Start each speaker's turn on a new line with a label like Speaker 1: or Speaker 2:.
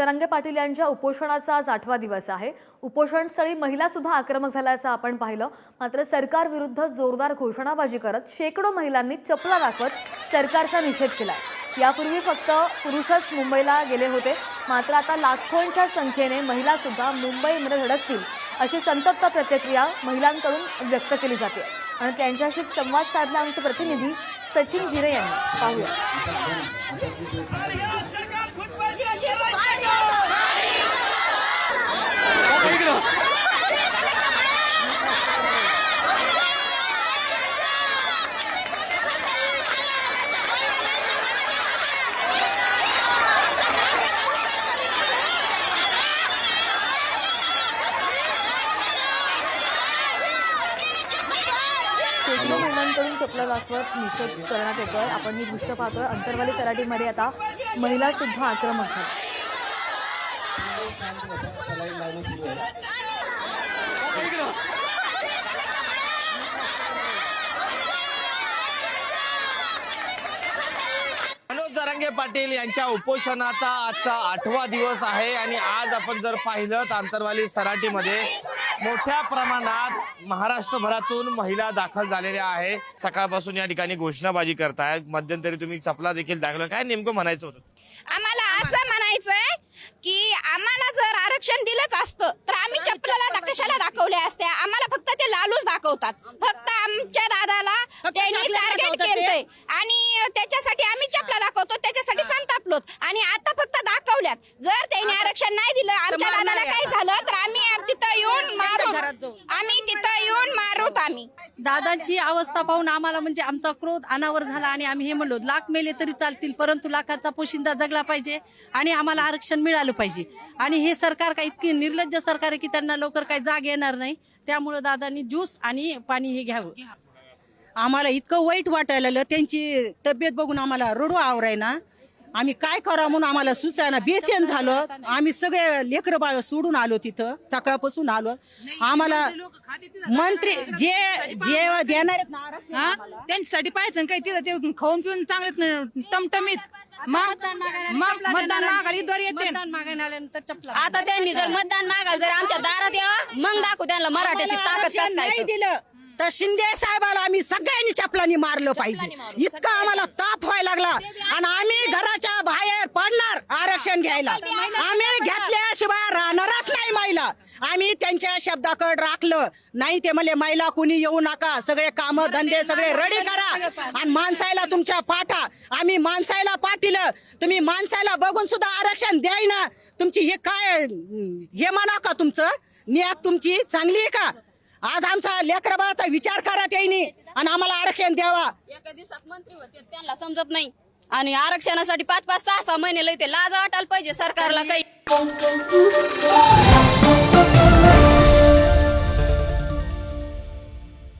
Speaker 1: तरंगे पाटील यांच्या उपोषणाचा आज आठवा दिवस आहे. उपोषणस्थळी महिला सुद्धा आक्रमक झाल्याचं आपण पाहिलं. मात्र सरकार विरुद्ध जोरदार घोषणाबाजी करत शेकडो महिलांनी चपला दाखवत सरकारचा निषेध केला यापूर्वी फक्त पुरुषच मुंबईला गेले होते. मात्र आता लाखोंच्या संख्येने महिला सुद्धा मुंबईमध्ये धडकतील अशी संतप्त प्रतिक्रिया महिलांकडून व्यक्त केली जाते. आणि त्यांच्याशी संवाद साधला आमचे प्रतिनिधी सचिन जिरे यांनी. पाहूया. शेकडो महिलांकडून चपला दाखवत निषेध करण्यात येतोय. आपण ही दृश्य पाहतोय. अंतरवाली सराटीमध्ये आता महिला सुद्धा आक्रमक झाल्या.
Speaker 2: मनोज जरांगे पाटील यांच्या उपोषणाचा आजचा आठवा दिवस आहे आणि आज आपण जर पाहिलं तर आंतरवाली सराटीमध्ये मोठ्या प्रमाणात महाराष्ट्रभरातून महिला दाखल झालेल्या आहे. सकाळपासून या ठिकाणी घोषणाबाजी करतायत. मध्यंतरी तुम्ही चपला देखील दाखल काय नेमकं म्हणायचं होतं?
Speaker 3: आम्हाला असं म्हणायचंय की आम्हाला जर आरक्षण दिलंच असतं तर आम्ही चपलाला कशाला दाखवल्या असत्या? आम्हाला फक्त ते लालूच दाखवतात. फक्त आमच्या दादाला त्यांनी टार्गेट केलंय. आणि त्याच्यासाठी आम्ही चपला दाखवतो त्याच्यासाठी संतापलोत आणि आता फक्त दाखवल्यात. जर त्यांनी आरक्षण नाही दिलं आमच्या दादाला काही झालं? तर आम्ही तिथं येऊन मारू आम्ही तिथं येऊन मारूत आम्ही.
Speaker 4: दादांची अवस्था पाहून आम्हाला म्हणजे आमचा क्रोध अनावर झाला आणि आम्ही हे म्हणलो लाख मेले तरी चालतील परंतु लाखाचा पोशिंदा जगला पाहिजे आणि आम्हाला आरक्षण मिळालं पाहिजे. आणि हे सरकार काय इतकी निर्लज्ज सरकार आहे की त्यांना लवकर काही जाग येणार नाही. त्यामुळे दादांनी ज्यूस आणि पाणी हे घ्यावं.
Speaker 5: आम्हाला इतकं वाईट वाटायला लागलं त्यांची तब्येत बघून आम्हाला रडू आवराय ना आम्ही काय करा म्हणून आम्हाला सुचायना बेचैन झालो. आम्ही सगळे लेकर बाळ सोडून आलो तिथं सकाळपासून आलो. आम्हाला मंत्री जे जे देणार आहेत ना आरक्षण
Speaker 6: हा? त्यांच्यासाठी पाहायचं काही तिथं ते खाऊन पिऊन चांगले टमटमीत मग मग मतदान मागायला इथवर येते.
Speaker 7: आता त्यांनी जर मतदान मागायला जर आमच्या दारात यावं मग दाखवू त्यांना मराठ्याची ताकद
Speaker 5: नाही. दिलं. तर शिंदे साहेबाला आम्ही सगळ्यांनी चपलानी मारलं पाहिजे. इतका आम्हाला ताप व्हायला लागला. आणि आम्ही आरक्षण घ्यायला. आम्ही घेतल्याशिवाय राहणारच नाही महिला. आम्ही त्यांच्या शब्दाकड राखलं. नाही ते म्हणले महिला कुणी येऊ नका. सगळे काम धंदे सगळे रेडी करा. आणि माणसाला तुमच्या पाठा. आम्ही माणसाला पाठिलं. तुम्ही माणसाला बघून सुद्धा आरक्षण द्याय ना तुमची हे काय हे म्हणा का तुमचं? नियात तुमची चांगली आहे का? आज आमचा लेकराबाळाचा विचार करा त्यांनी आणि आम्हाला आरक्षण द्यावा.
Speaker 7: एका दिवसात मंत्री होते त्यांना समजत नाही. आणि आरक्षणासाठी पाच पाच सहा सहा महिने लय ते लाज वाटायला पाहिजे सरकारला काही.